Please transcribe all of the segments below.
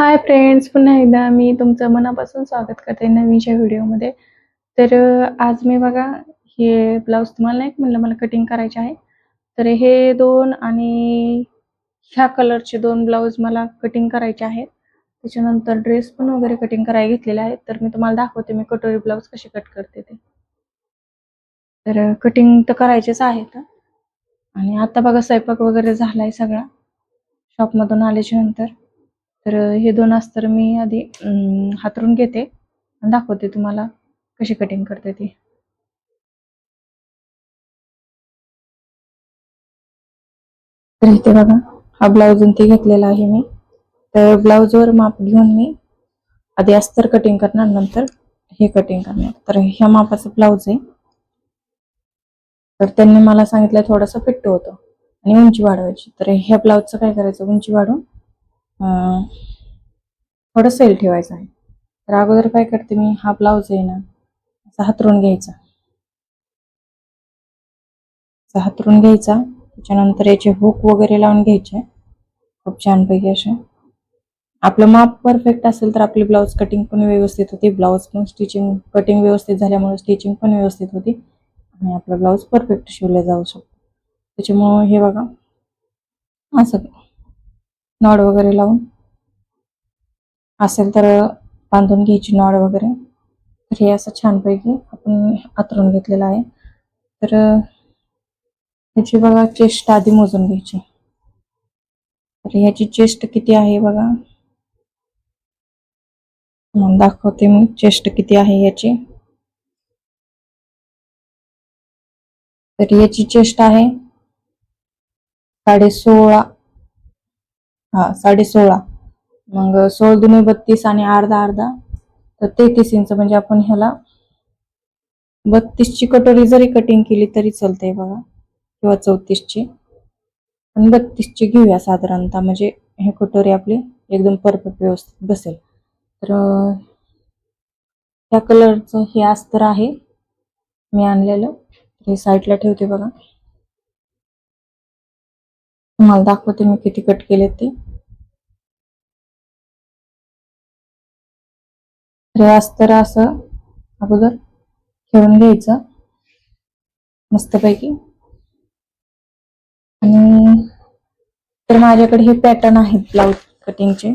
Hi friends पुन्हा एकदा मी तुमचं मनापासून स्वागत करते नवीनच्या व्हिडिओमध्ये. तर आज मी बघा हे ब्लाऊज तुम्हाला नाही म्हणलं मला कटिंग करायचे आहे. तर हे दोन आणि ह्या कलरचे दोन ब्लाऊज मला कटिंग करायचे आहेत. त्याच्यानंतर ड्रेस पण वगैरे कटिंग करायला घेतलेले आहेत. तर मी तुम्हाला दाखवते मी कटोरी ब्लाऊज कसे कट करते ते. तर कटिंग तर करायचेच आहेत आणि आता बघा स्वयंपाक वगैरे झालाय सगळा. शॉपमधून आल्याच्यानंतर. तर हे दोन अस्तर मी आधी हातरून घेते आणि दाखवते तुम्हाला कशी कटिंग करते ती. तर इथे बघा हा ब्लाऊज ते घेतलेला आहे मी. तर ब्लाऊजवर माप घेऊन मी आधी अस्तर कटिंग करणार नंतर हे कटिंग करणार. तर ह्या मापाचं ब्लाऊज आहे. तर त्यांनी मला सांगितलं थोडंसं फिट्ट होतं आणि उंची वाढवायची. तर ह्या ब्लाऊजचं काय करायचं? उंची वाढवून थोडं सेल ठेवायचं आहे. तर अगोदर काय करते मी हा ब्लाऊज आहे ना असा हातरून घ्यायचा. असा हातरून घ्यायचा त्याच्यानंतर याचे हुक वगैरे लावून घ्यायचे. खूप छानपैकी असे. आपलं माप परफेक्ट असेल तर आपली ब्लाऊज कटिंग पण व्यवस्थित होती. ब्लाऊज पण स्टिचिंग कटिंग व्यवस्थित झाल्यामुळे स्टिचिंग पण व्यवस्थित होती. आणि आपला ब्लाऊज परफेक्ट शिवला जाऊ शकतो. त्याच्यामुळं हे बघा असं. नॉड वगैरे लावून. असेल तर बांधून घ्यायची नॉड वगैरे. तर हे असं छानपैकी आपण आतरून घेतलेलं आहे. तर ह्याची बघा चेस्ट आधी मोजून घ्यायची. तर ह्याची चेस्ट किती आहे बघा. म्हणून दाखवते मी चेस्ट किती आहे याची तर याची चेस्ट आहे साडे सोळा हा साडे सोळा मग सोळ दुने बत्तीस आणि अर्धा अर्धा. तर तेहतीस इंच म्हणजे आपण ह्याला बत्तीसची कटोरी जरी कटिंग केली तरी चालते बघा. किंवा चौतीसची. पण बत्तीसची घेऊया साधारणतः. म्हणजे हे कटोरी आपली एकदम परफेक्ट व्यवस्थित बसेल. तर त्या कलरचं हे अस्तर आहे. मी आणलेलं. हे साईडला ठेवते बघा. तुम्हाला दाखवते मी किती कट केले ते. तर अस्तर असं अगोदर ठेवून घ्यायचं. मस्तपैकी. आणि तर माझ्याकडे हे पॅटर्न आहेत ब्लाऊज कटिंगचे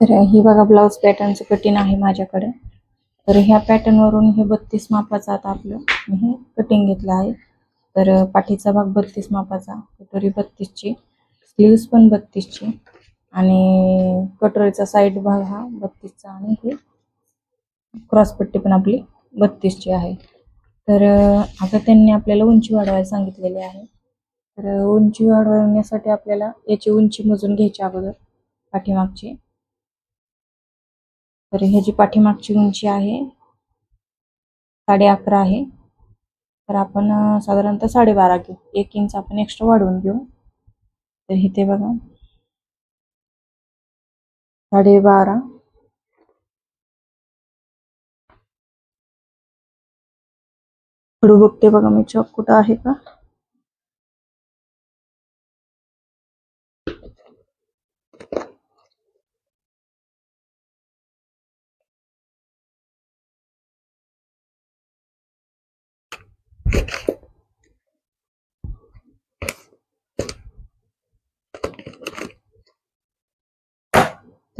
तर ही बघा ब्लाऊज पॅटर्नचं कटिंग आहे माझ्याकडे. तर ह्या पॅटर्न वरून हे बत्तीस मापाचं आता आपलं मी हे कटिंग घेतलं आहे. तर पाठीचा भाग बत्तीस मापाचा कटोरी बत्तीसची. स्लीव्स पण बत्तीसची. आणि कटोरीचा साईड भाग हा बत्तीसचा आणि हे क्रॉसपट्टी पण आपली बत्तीसची आहे. तर आता त्यांनी आपल्याला उंची वाढवायला सांगितलेली आहे. तर उंची वाढवण्यासाठी आपल्याला याची उंची मोजून घ्यायची अगोदर पाठीमागची. तर ह्याची पाठीमागची उंची आहे साडे अकरा आहे. तर आपण साधारणतः साडेबारा घेऊ. एक इंच आपण एक्स्ट्रा वाढवून घेऊ. तर इथे बघा. साडेबारा. हळू बघते बघा मी चॉक कुठं आहे का?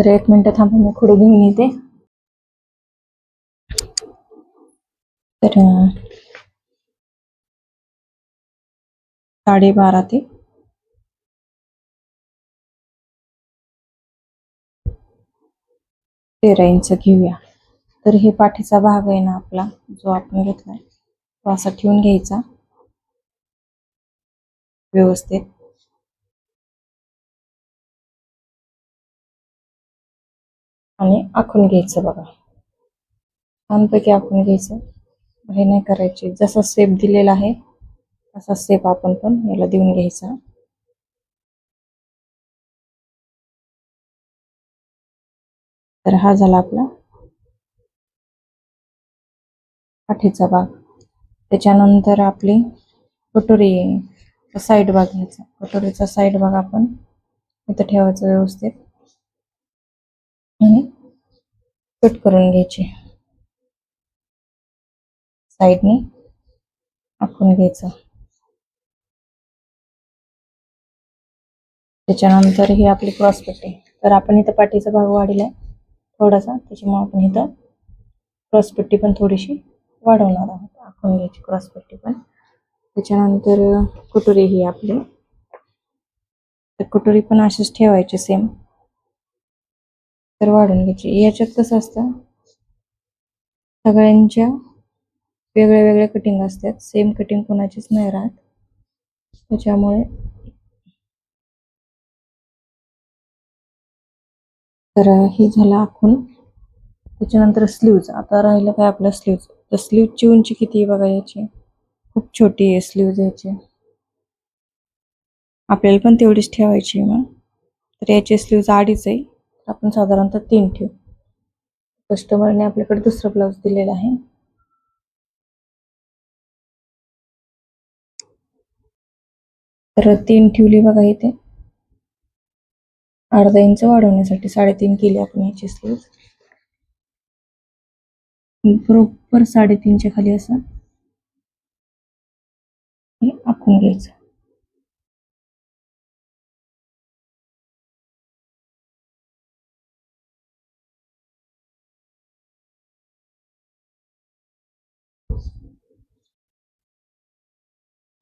तर एक मिनटं थांबा मी खोडू घेऊन येते. तर साडेबारा ते. तेरा इंच घेऊया. तर हे पाठीचा भाग आहे ना आपला जो आपण घेतलाय तो असा ठेवून घ्यायचा. व्यवस्थित. आणि आखून घ्यायचं बघा. छानपैकी आखून घ्यायचं. हे नाही करायचे. जसा सेप दिलेला आहे तसा सेप आपण पण याला देऊन घ्यायचा. तर हा झाला आपला पाठीचा भाग. त्याच्यानंतर आपली कटोरी साईड भाग घ्यायचा. कटोरीचा साईड भाग आपण इथं ठेवायचं व्यवस्थित आणि कट करून घ्यायचे. साईडने आखून घ्यायचं. त्याच्यानंतर ही आपली क्रॉस पट्टी तर आपण इथं पाठीचा भाग वाढीलाय थोडासा. त्याच्यामुळे आपण इथं क्रॉस पट्टी पण थोडीशी वाढवणार आहोत. आखून घ्यायची क्रॉस पट्टी पण. त्याच्यानंतर कटोरी ही आपली. तर कटोरी पण अशीच ठेवायची सेम तर वाढून घ्यायची. याच्यात कसं असतं? सगळ्यांच्या वेगळ्या वेगळ्या कटिंग असतात. सेम कटिंग कोणाचीच नाही राहत. त्याच्यामुळे तर हे झालं आखून. त्याच्यानंतर स्लीव्ज आता राहिलं काय आपलं स्लीव्ज तर स्लीवची उंची किती आहे बघा याची? खूप छोटी आहे स्लीव्ज याची. आपल्याला पण तेवढीच ठेवायची मग. तर याची स्लीव्ज अडीच आहे. आपण साधारणतः तीन ठेवू. कस्टमरने आपल्याकडे दुसरा ब्लाऊज दिलेला आहे. तर तीन ठेवली बघा इथे. अर्धा इंच वाढवण्यासाठी साडेतीन केली आपण याची स्लीव बरोबर साडेतीनच्या खाली असं. आपण आखून घ्यायचं.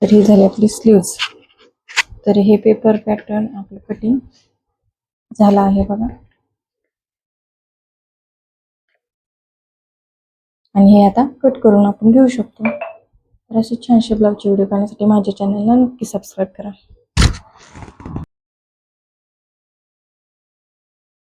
तर ही झाली आपली स्लीव्ज तर हे पेपर पॅटर्न आपलं कटिंग झालं आहे बघा. आणि हे आता कट करून आपण घेऊ शकतो. तर असे छानशे ब्लाऊजचे व्हिडिओ पाहण्यासाठी माझ्या चॅनलला नक्की सबस्क्राईब करा.